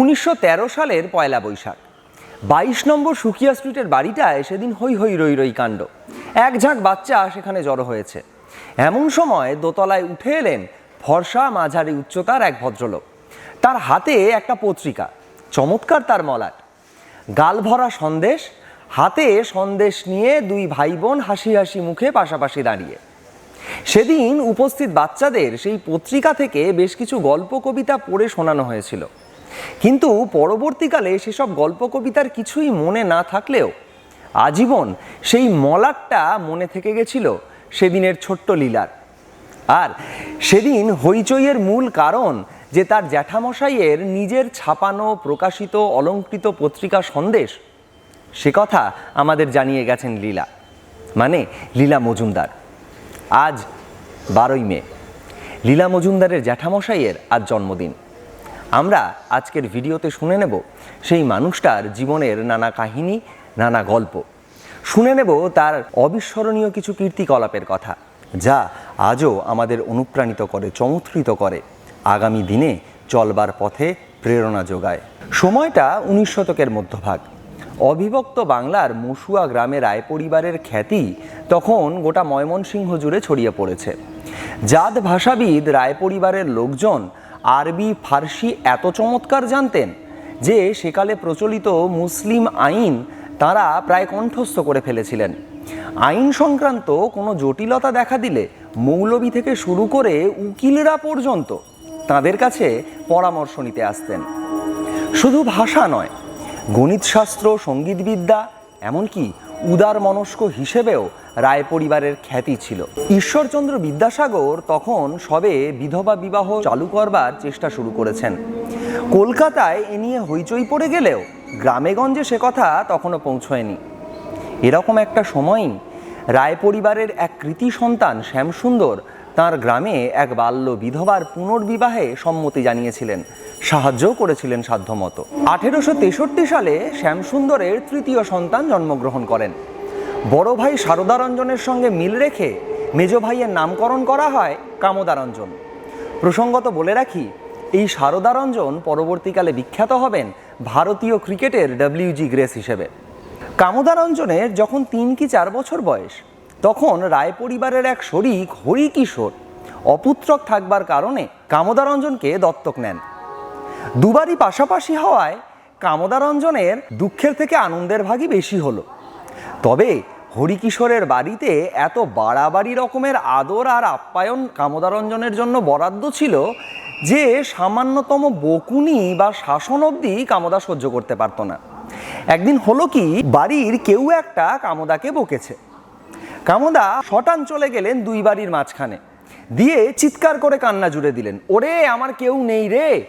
উনিশশো তেরো সালের পয়লা বৈশাখ। বাইশ নম্বর সুকিয়া স্ট্রিটের বাড়িটায় সেদিন হই হই রই রই কাণ্ড। এক ঝাঁক বাচ্চা সেখানে জড়ো হয়েছে। এমন সময় দোতলায় উঠে এলেন ফর্সা মাঝারি উচ্চতার এক ভদ্রলোক। তার হাতে একটা পত্রিকা, চমৎকার তার মলাট। গাল ভরা সন্দেশ, হাতে সন্দেশ নিয়ে দুই ভাই বোন হাসি হাসি মুখে পাশাপাশি দাঁড়িয়ে। সেদিন উপস্থিত বাচ্চাদের সেই পত্রিকা থেকে বেশ কিছু গল্প, কবিতা পড়ে শোনানো হয়েছিল। কিন্তু পরবর্তীকালে সেসব গল্প কবিতার কিছুই মনে না থাকলেও আজীবন সেই মলাটটা মনে থেকে গেছিল সেদিনের ছোট্ট লীলার। আর সেদিন হইচইয়ের মূল কারণ যে তার জ্যাঠামশাইয়ের নিজের ছাপানো, প্রকাশিত, অলঙ্কৃত পত্রিকা সন্দেশ, সে কথা আমাদের জানিয়ে গেছেন লীলা। মানে লীলা মজুমদার। আজ বারোই মে। লীলা মজুমদারের জ্যাঠামশাইয়ের আজ জন্মদিন। আমরা আজকের ভিডিওতে শুনে নেব সেই মানুষটার জীবনের নানা কাহিনী, নানা গল্প। শুনে নেব তার অবিস্মরণীয় কিছু কীর্তিকলাপের কথা, যা আজও আমাদের অনুপ্রাণিত করে চমৎকৃত করে। আগামী দিনে চলবার পথে প্রেরণা যোগায়। সময়টা উনিশ শতকের মধ্যভাগ। অবিভক্ত বাংলার মুসুয়া গ্রামের রায় পরিবারের খ্যাতি তখন গোটা ময়মনসিংহ জুড়ে ছড়িয়ে পড়েছে। জাত ভাষাবিদ রায় পরিবারের লোকজন আরবি, ফার্সি এত চমৎকার জানতেন যে সেকালে প্রচলিত মুসলিম আইন তারা প্রায় কণ্ঠস্থ করে ফেলেছিলেন। আইন সংক্রান্ত কোনো জটিলতা দেখা দিলে মৌলবি থেকে শুরু করে উকিলরা পর্যন্ত তাদের কাছে পরামর্শ নিতে আসতেন। শুধু ভাষা নয়, গণিতশাস্ত্র, সঙ্গীতবিদ্যা, এমনকি উদার মনস্ক হিসেবেও রায় পরিবারের খ্যাতি ছিল। ঈশ্বরচন্দ্র বিদ্যাসাগর তখন সবে বিধবা বিবাহ চালু করবার চেষ্টা শুরু করেছেন। কলকাতায় এ নিয়ে হইচই পড়ে গেলেও গ্রামেগঞ্জে সে কথা তখনও পৌঁছয়নি। এরকম একটা সময়ই রায় পরিবারের এক কৃতি সন্তান শ্যামসুন্দর তার গ্রামে এক বাল্য বিধবার পুনর্বিবাহে সম্মতি জানিয়েছিলেন। সাহায্যও করেছিলেন সাধ্যমতো। আঠেরোশো তেষট্টি সালে শ্যামসুন্দরের তৃতীয় সন্তান জন্মগ্রহণ করেন। বড় ভাই শারদারঞ্জনের সঙ্গে মিল রেখে মেজ ভাইয়ের নামকরণ করা হয় কামদারঞ্জন। প্রসঙ্গত বলে রাখি, এই শারদারঞ্জন পরবর্তীকালে বিখ্যাত হবেন ভারতীয় ক্রিকেটের ডব্লিউজি গ্রেস হিসেবে। কামদারঞ্জনের যখন তিন কি চার বছর বয়স তখন রায় পরিবারের এক শরিক হরিকিশোর অপুত্রক থাকবার কারণে কামদারঞ্জনকে দত্তক নেন। দুবারই পাশাপাশি হওয়ায় কামদারঞ্জনের দুঃখের থেকে আনন্দের ভাগই বেশি হলো। তবে হরিকিশোরের বাড়িতে এত বাড়াবাড়ি রকমের আদর আর আপ্যায়ন কামদারঞ্জনের জন্য বরাদ্দ ছিল যে সামান্যতম বকুনি বা শাসন অবধি কামদা সহ্য করতে পারতো না। একদিন হলো কি, বাড়ির কেউ একটা কামদাকে বকেছে। কামদা শটান চলে গেলেন দুই বাড়ির মাঝখানে। দিয়ে চিৎকার করে কান্না জুড়ে দিলেন। ওরে, আমার কেউ নেই রে।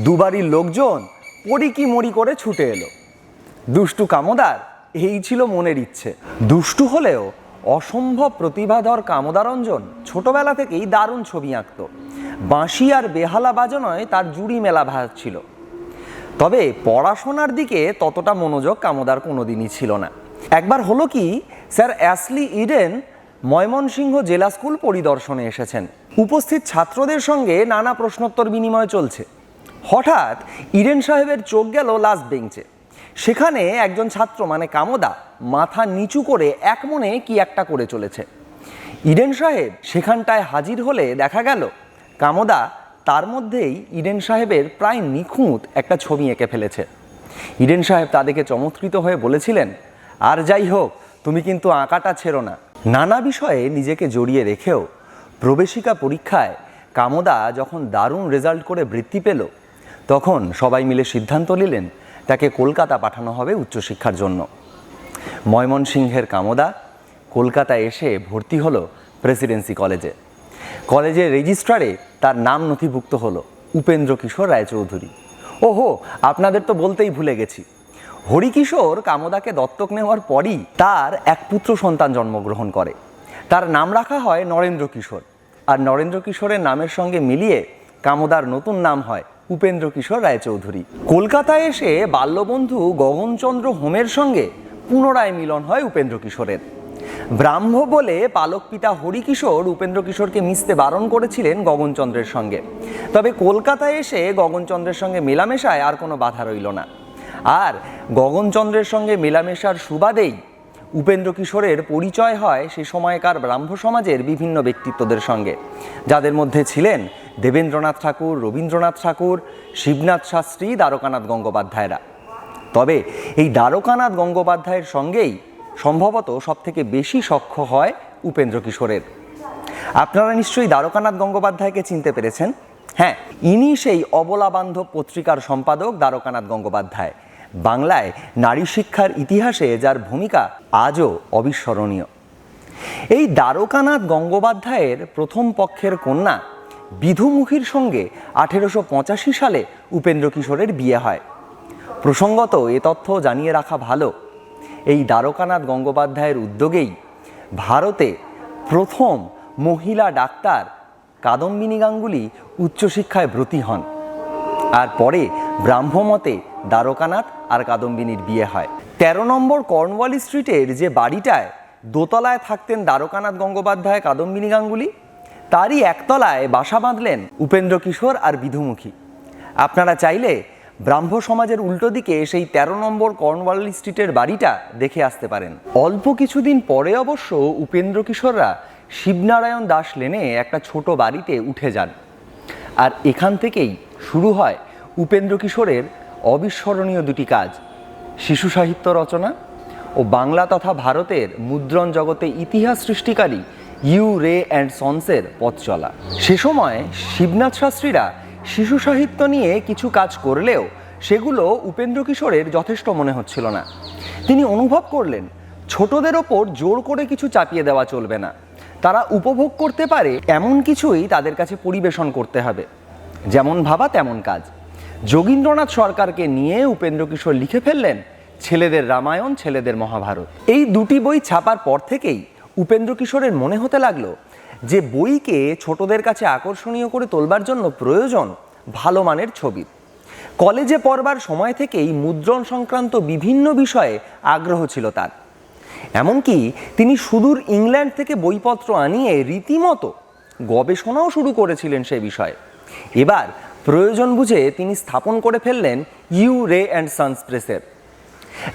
দুবাড়ির লোকজন পড়ি মরি করে ছুটে এলো। দুষ্টু কামদার, এই ছিল মনের ইচ্ছে। দুষ্টু হলেও অসম্ভব প্রতিভাধর কামদারঞ্জন ছোটবেলা থেকেই দারুণ ছবি আঁকত। বাঁশি আর বেহালা বাজানোয় তার জুড়ি মেলা ভাত ছিল। তবে পড়াশোনার দিকে ততটা মনোযোগ কামদার কোনোদিনই ছিল না। একবার হলো কি স্যার, অ্যাসলি ইডেন ময়মনসিংহ জেলা স্কুল পরিদর্শনে এসেছেন। উপস্থিত ছাত্রদের সঙ্গে নানা প্রশ্নোত্তর বিনিময় চলছে। হঠাৎ ইডেন সাহেবের চোখ গেল লাস্ট বেঞ্চে সেখানে একজন ছাত্র মানে কামদা, মাথা নিচু করে এক মনে কি একটা করে চলেছে। ইডেন সাহেব সেখানটায় হাজির হলে দেখা গেল, কামদা তার মধ্যেই ইডেন সাহেবের প্রায় নিখুঁত একটা ছবি এঁকে ফেলেছে। ইডেন সাহেব তাদেরকে চমৎকৃত হয়ে বলেছিলেন, আর যাই হোক তুমি কিন্তু আঁকাটা ছেড়ো না। নানা বিষয়ে নিজেকে জড়িয়ে রেখেও প্রবেশিকা পরীক্ষায় কামদা যখন দারুণ রেজাল্ট করে বৃত্তি পেল, তখন সবাই মিলে সিদ্ধান্ত নিলেন তাকে কলকাতা পাঠানো হবে উচ্চশিক্ষার জন্য। ময়মনসিংহের কামদা কলকাতায় এসে ভর্তি হলো প্রেসিডেন্সি কলেজে। কলেজের রেজিস্ট্রারে তার নাম নথিভুক্ত হলো উপেন্দ্র কিশোর রায়চৌধুরী। ওহো, আপনাদের তো বলতেই ভুলে গেছি। হরিকিশোর কামদাকে দত্তক নেওয়ার পরই তার এক পুত্র সন্তান জন্মগ্রহণ করে। তার নাম রাখা হয় নরেন্দ্র কিশোর। আর নরেন্দ্র কিশোরের নামের সঙ্গে মিলিয়ে কামদার নতুন নাম হয় উপেন্দ্র কিশোর রায়চৌধুরী। কলকাতায় এসে বাল্যবন্ধু গগনচন্দ্র হোমের সঙ্গে পুনরায় মিলন হয় উপেন্দ্র কিশোরের। ব্রাহ্ম বলে পালক পিতা হরিকিশোর উপেন্দ্র কিশোরকে মিশতে বারণ করেছিলেন গগনচন্দ্রের সঙ্গে। তবে কলকাতায় এসে গগনচন্দ্রের সঙ্গে মেলামেশায় আর কোনো বাধা রইল না। আর গগনচন্দ্রের সঙ্গে মেলামেশার সুবাদেই উপেন্দ্র কিশোরের পরিচয় হয় সে সময়কার ব্রাহ্ম সমাজের বিভিন্ন ব্যক্তিত্বদের সঙ্গে। যাদের মধ্যে ছিলেন দেবেন্দ্রনাথ ঠাকুর, রবীন্দ্রনাথ ঠাকুর, শিবনাথ শাস্ত্রী, দ্বারকানাথ গঙ্গোপাধ্যায়রা। তবে এই দ্বারকানাথ গঙ্গোপাধ্যায়ের সঙ্গেই সম্ভবত সবথেকে বেশি সখ্য হয় উপেন্দ্র কিশোরের। আপনারা নিশ্চয়ই দ্বারকানাথ গঙ্গোপাধ্যায়কে চিনতে পেরেছেন? হ্যাঁ ইনি সেই অবলাবান্ধব পত্রিকার সম্পাদক দ্বারকানাথ গঙ্গোপাধ্যায়। বাংলায় নারী শিক্ষার ইতিহাসে যার ভূমিকা আজও অবিস্মরণীয়। এই দ্বারকানাথ গঙ্গোপাধ্যায়ের প্রথম পক্ষের কন্যা বিধুমুখীর সঙ্গে আঠেরোশো পঁচাশি সালে উপেন্দ্র কিশোরের বিয়ে হয়। প্রসঙ্গত এ তথ্য জানিয়ে রাখা ভালো। এই দ্বারকানাথ গঙ্গোপাধ্যায়ের উদ্যোগেই ভারতে প্রথম মহিলা ডাক্তার কাদম্বিনী গাঙ্গুলি উচ্চশিক্ষায় ব্রতী হন। আর পরে ব্রাহ্মমতে দ্বারকানাথ আর কাদম্বিনীর বিয়ে হয়। তেরো নম্বর কর্নওয়ালি স্ট্রিটের যে বাড়িটায় দোতলায় থাকতেন দ্বারকানাথ গঙ্গোপাধ্যায়, কাদম্বিনী গাঙ্গুলি, তারই একতলায় বাসা বাঁধলেন উপেন্দ্র কিশোর আর বিধুমুখী। আপনারা চাইলে ব্রাহ্ম সমাজের উল্টো দিকে সেই তেরো নম্বর কর্নওয়ালি স্ট্রিটের বাড়িটা দেখে আসতে পারেন। অল্প কিছুদিন পরে অবশ্য উপেন্দ্র কিশোররা শিবনারায়ণ দাস লেনে একটা ছোট বাড়িতে উঠে যান। আর এখান থেকেই শুরু হয় উপেন্দ্র কিশোরের অবিস্মরণীয় দুটি কাজ, শিশু সাহিত্য রচনা ও বাংলা তথা ভারতের মুদ্রণ জগতে ইতিহাস সৃষ্টিকারী ইউ, রে অ্যান্ড সন্সের পথ চলা। সে সময় শিবনাথ শাস্ত্রীরা শিশু সাহিত্য নিয়ে কিছু কাজ করলেও সেগুলো উপেন্দ্র কিশোরের যথেষ্ট মনে হচ্ছিল না। তিনি অনুভব করলেন, ছোটদের ওপর জোর করে কিছু চাপিয়ে দেওয়া চলবে না। তারা উপভোগ করতে পারে এমন কিছুই তাদের কাছে পরিবেশন করতে হবে। যেমন ভাবা তেমন কাজ। যোগীন্দ্রনাথ সরকারকে নিয়ে উপেন্দ্র কিশোর লিখে ফেললেন ছেলেদের রামায়ণ, ছেলেদের মহাভারত। এই দুটি বই ছাপার পর থেকেই উপেন্দ্র কিশোরের মনে হতে লাগল যে বইকে ছোটদের কাছে আকর্ষণীয় করে তোলবার জন্য প্রয়োজন ভালো মানের ছবি। কলেজে পড়বার সময় থেকেই মুদ্রণ সংক্রান্ত বিভিন্ন বিষয়ে আগ্রহ ছিল তার। এমনকি তিনি সুদূর ইংল্যান্ড থেকে বইপত্র আনিয়ে রীতিমতো গবেষণাও শুরু করেছিলেন সে বিষয়ে। এবার প্রয়োজন বুঝে তিনি স্থাপন করে ফেললেন ইউ রে অ্যান্ড সানস প্রেসের,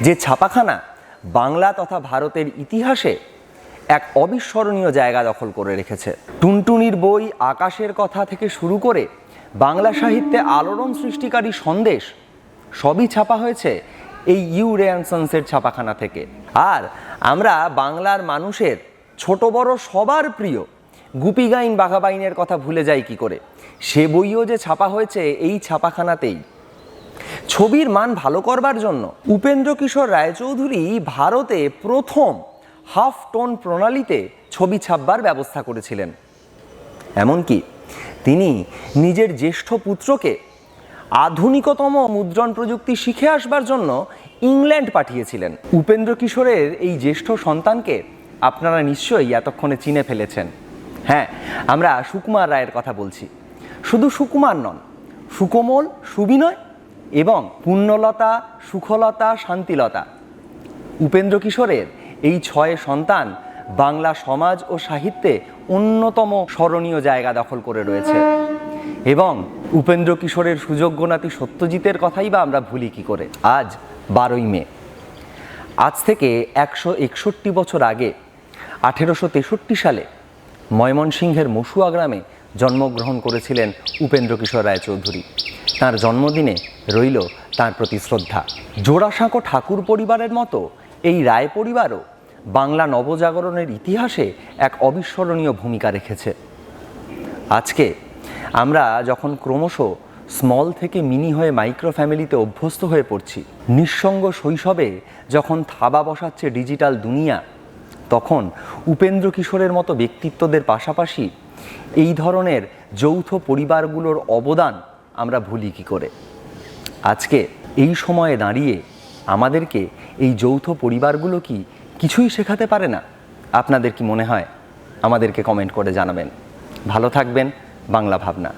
যে ছাপাখানা বাংলা তথা ভারতের ইতিহাসে এক অবিস্মরণীয় জায়গা দখল করে রেখেছে। টুনটুনির বই আকাশের কথা থেকে শুরু করে বাংলা সাহিত্যে আলোড়ন সৃষ্টিকারী সন্দেশ সবই ছাপা হয়েছে এই ইউ রেয়ানসন্সের ছাপাখানা থেকে। আর আমরা বাংলার মানুষের ছোট বড় সবার প্রিয় গুপি গাইন বাঘাবাইনের কথা ভুলে যাই কি করে? সে বইও যে ছাপা হয়েছে এই ছাপাখানাতেই। ছবির মান ভালো করবার জন্য উপেন্দ্র কিশোর রায়চৌধুরী ভারতে প্রথম হাফ টোন প্রণালীতে ছবি ছাপবার ব্যবস্থা করেছিলেন। এমনকি তিনি নিজের জ্যেষ্ঠ পুত্রকে আধুনিকতম মুদ্রণ প্রযুক্তি শিখে আসবার জন্য ইংল্যান্ড পাঠিয়েছিলেন। উপেন্দ্র কিশোরের এই জ্যেষ্ঠ সন্তানকে আপনারা নিশ্চয়ই এতক্ষণে চিনে ফেলেছেন। হ্যাঁ আমরা সুকুমার রায়ের কথা বলছি। শুধু সুকুমার নন, সুকোমল, সুবিনয় এবং পুণ্যলতা, সুখলতা, শান্তিলতা। উপেন্দ্র কিশোরের এই ছয় সন্তান বাংলা সমাজ ও সাহিত্যে অন্যতম স্মরণীয় জায়গা দখল করে রয়েছে। এবং উপেন্দ্র কিশোরের সুযোগ্য নাতি সত্যজিতের কথাই বা আমরা ভুলি কি করে? আজ বারোই মে। আজ থেকে একশো একষট্টি বছর আগে, আঠেরোশো তেষট্টি সালে ময়মনসিংহের মসুয়া গ্রামে জন্মগ্রহণ করেছিলেন উপেন্দ্র কিশোর রায়চৌধুরী। তার জন্মদিনে রইল তার প্রতি শ্রদ্ধা। জোড়াসাঁকো ঠাকুর পরিবারের মতো এই রায় পরিবারও বাংলা নবজাগরণের ইতিহাসে এক অবিস্মরণীয় ভূমিকা রেখেছে। আজকে আমরা যখন ক্রমশ স্মল থেকে মিনি হয়ে মাইক্রো ফ্যামিলিতে অভ্যস্ত হয়ে পড়ছি, নিঃসঙ্গ শৈশবে যখন থাবা বসাচ্ছে ডিজিটাল দুনিয়া তখন উপেন্দ্র কিশোরের মতো ব্যক্তিত্বদের পাশাপাশি এই ধরনের যৌথ পরিবারগুলোর অবদান আমরা ভুলি কী করে? আজকে এই সময়ে দাঁড়িয়ে আমাদেরকে এই যৌথ পরিবারগুলো কি কিছুই শেখাতে পারে না? আপনাদের কি মনে হয়? আমাদেরকে কমেন্ট করে জানাবেন। ভালো থাকবেন। বাংলা ভাবনা।